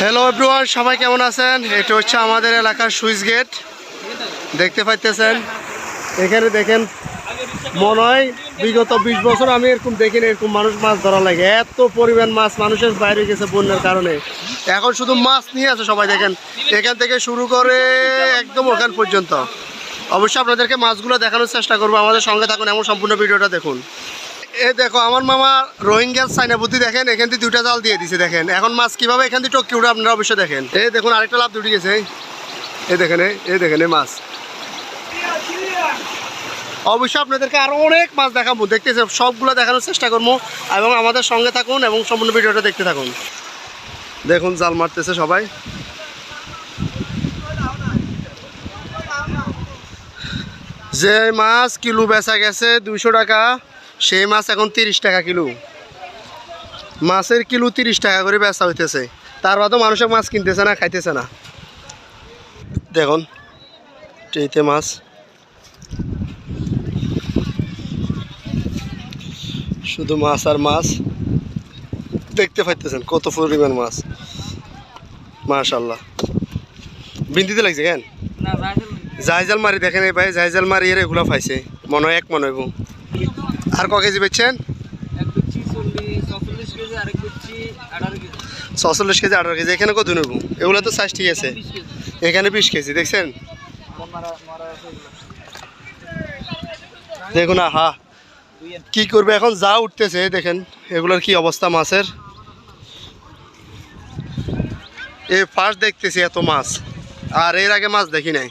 Hello everyone সবাই কেমন আছেন? এটা হচ্ছে আমাদের এলাকার সুইচ গেট। দেখতে পাইতেছেন? এখানে দেখেন মনে হয় বিগত বিশ বছর আমি এরকম দেখিনি, এরকম মানুষ মাছ ধরা লাগে। এত পরিমাণ মাছ মানুষের বাইরে গেছে বন্যার কারণে। এখন শুধু মাছ নিয়ে আছে সবাই, দেখেন। এখান থেকে শুরু করে একদম ওখান পর্যন্ত। অবশ্যই আপনাদেরকে মাছগুলো দেখানোর চেষ্টা করব। আমাদের সঙ্গে থাকুন, এমন সম্পূর্ণ ভিডিওটা দেখুন। এ দেখো, আমার মামা রোহিঙ্গার চাইনা বুদ্ধি দেখেন, এখান থেকে দুইটা জাল দিয়ে দিছে, দেখেন। এখন মাছ কীভাবে এখান থেকে টকি উঠে আপনারা অবশ্যই দেখেন। এই দেখুন, আরেকটা লাভ দুটি গেছে, এই। দেখেন এই দেখেন এই মাছ। অবশ্যই আপনাদেরকে আরও অনেক মাছ দেখাবো। দেখতেছে সবগুলো দেখানোর চেষ্টা করব এবং আমাদের সঙ্গে থাকুন এবং সম্পূর্ণ ভিডিওটা দেখতে থাকুন। দেখুন, জাল মারতেছে সবাই। যে মাছ কিলো বেচা গেছে দুইশো টাকা। সেই মাছ এখন তিরিশ টাকা কিলো। মাছের কিলো তিরিশ টাকা করে বেচা হইতেছে। তার বাদেও মানুষের মাছ কিনতেছে না খাইতেছে না। দেখুন এইতে মাছ। শুধু মাছ আর মাছ। দেখতে পাইতেছেন কত পরিমাণ মাছ। মাশাল্লাহ বিন্দিতে লাগছে কেন? না জাহাজাল মারি। দেখেন এই ভাই জাহাজাল মারি এর এগুলো পাইছে। মনে হয় এক মনে হইব। আর ক কেজি বেচছেন? ছচল্লিশ কেজি আঠারো কেজি। এখানে কত নেব এগুলো তো সাইজ ঠিক আছে। এখানে বিশ কেজি দেখছেন। দেখুন আন- কি করবে এখন? যা উঠতেছে দেখেন এগুলোর কি অবস্থা মাছের? এই ফার্স্ট দেখতেছি এত মাছ। আর এর আগে মাছ দেখি নাই।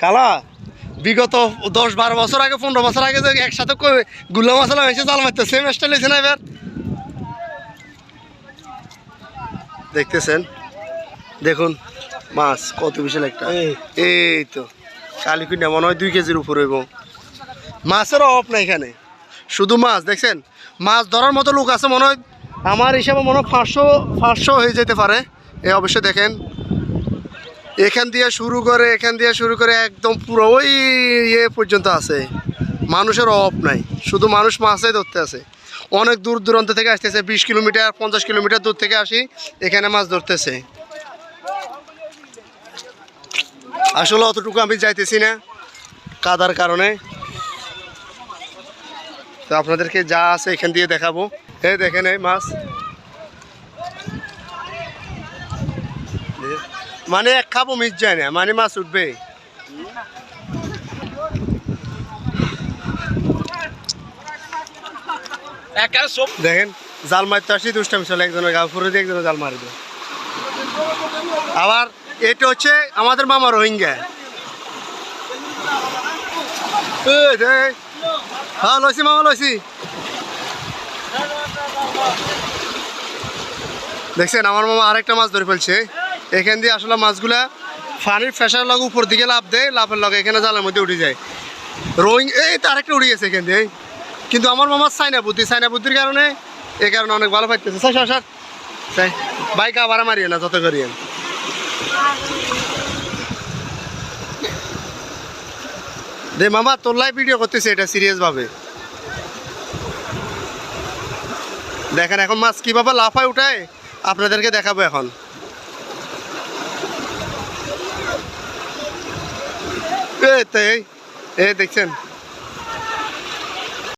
কালা? বিগত দশ বারো বছর আগে পনেরো বছর আগে যে একসাথে গুল্লা মশলা হয়েছে জাল মারতে সেম স্টাইল হয়েছে না এবার? দেখতেছেন? দেখুন মাছ কত বিশাল একটা। এই। তো কালিকুইনা মনে হয় দুই কেজির উপর হইব। মাছের অভাব নাই এখানে। শুধু মাছ দেখছেন? মাছ ধরার মতো লোক আছে মনে হয় আমার হিসাবে মনে হয় পাঁচশো পাঁচশো হয়ে যেতে পারে। এ অবশ্যই দেখেন। এখান দিয়ে শুরু করে, এখান দিয়ে শুরু করে একদম পুরো ওই ইয়ে পর্যন্ত আছে। মানুষের অভাব নাই, শুধু মানুষ মাছই ধরতে আছে। অনেক দূর দূরান্ত থেকে আসতেছে, বিশ কিলোমিটার, পঞ্চাশ কিলোমিটার দূর থেকে আসি, এখানে মাছ ধরতেছে। আসলে অতটুকু আমি যাইতেছি না, কাদার কারণে। তো আপনাদেরকে যা আছে এখান দিয়ে দেখাবো। এই দেখেন এই মাছ। মানে এক খাব মিস যায় না মানে মাছ উঠবে। দেখেন জাল মারতে আসি দুষ্টামি চলে একজনের গা ফুরে দিয়ে একজনের জাল মারবে আবার এটা হচ্ছে আমাদের মামা রোহিঙ্গা। হ্যাঁ লইছি মামা লইছি। দেখছেন আমার মামা আরেকটা মাছ ধরে ফেলছে। এখান দিয়ে আসলে মাছগুলা পানির ফেসার লগে উপর দিকে লাভ দেয় লাভের লগে এখানে জালের মধ্যে উঠে যায়। রোয়িং এই তো আরেকটা উঠে গেছে এখান দিয়ে কিন্তু আমার মামার চাইনা বুদ্ধি, চাইনা বুদ্ধির কারণে এই কারণে অনেক ভালো পাইতেছে। Sir sir sir. বাইক আবার মারিয়ে না, যত করিয়েন দে মামা, তোর লাইভ ভিডিও করতেছে এটা সিরিয়াস ভাবে। দেখেন এখন মাছ কীভাবে লাফায় উঠায়, আপনাদেরকে দেখাবো এখন এ তাই এই দেখছেন